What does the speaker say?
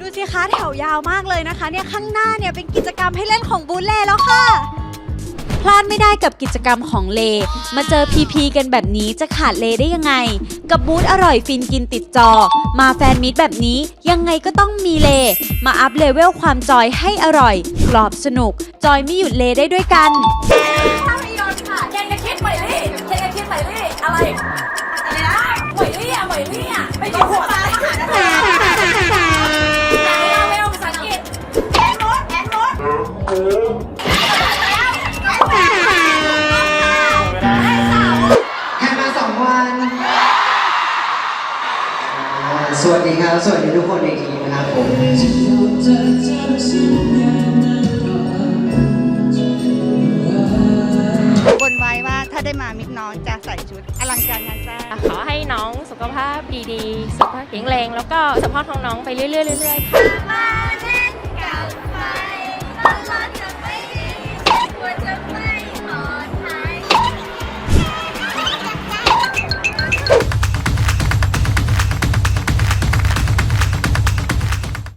ดูสิคะแถวยาวมากเลยนะคะเนี่ยข้างหน้าเนี่ยเป็นกิจกรรมให้เล่นของบูเล่แล้วค่ะ พลาดไม่ได้กับกิจกรรมของเล มาเจอพีพีกันแบบนี้จะขาดเลได้ยังไง กับบูธอร่อยฟินกินติดจอ มาแฟนมิตแบบนี้ยังไงก็ต้องมีเล มาอัพเลเวลความจอยให้อร่อย กรอบสนุก จอยไม่หยุดเลได้ด้วยกันภาพยนตร์ค่ะเคนกับคิดเหมยลี่เคนกับคิดเหมยลี่อะไรอะไรนะเหมยลี่อะเหมยลี่อะไปดูหัว สวัสดีครับ สวัสดีทุกคนอีกทีนะครับผมบนไว้ว่าถ้าได้มามิกน้องจะใส่ชุดอลังการงานสร้าง ขอให้น้องสุขภาพดีๆ สุขภาพแข็งแรง แล้วก็สปอร์ตของน้องไปเรื่อยๆเรื่อยๆค่ะ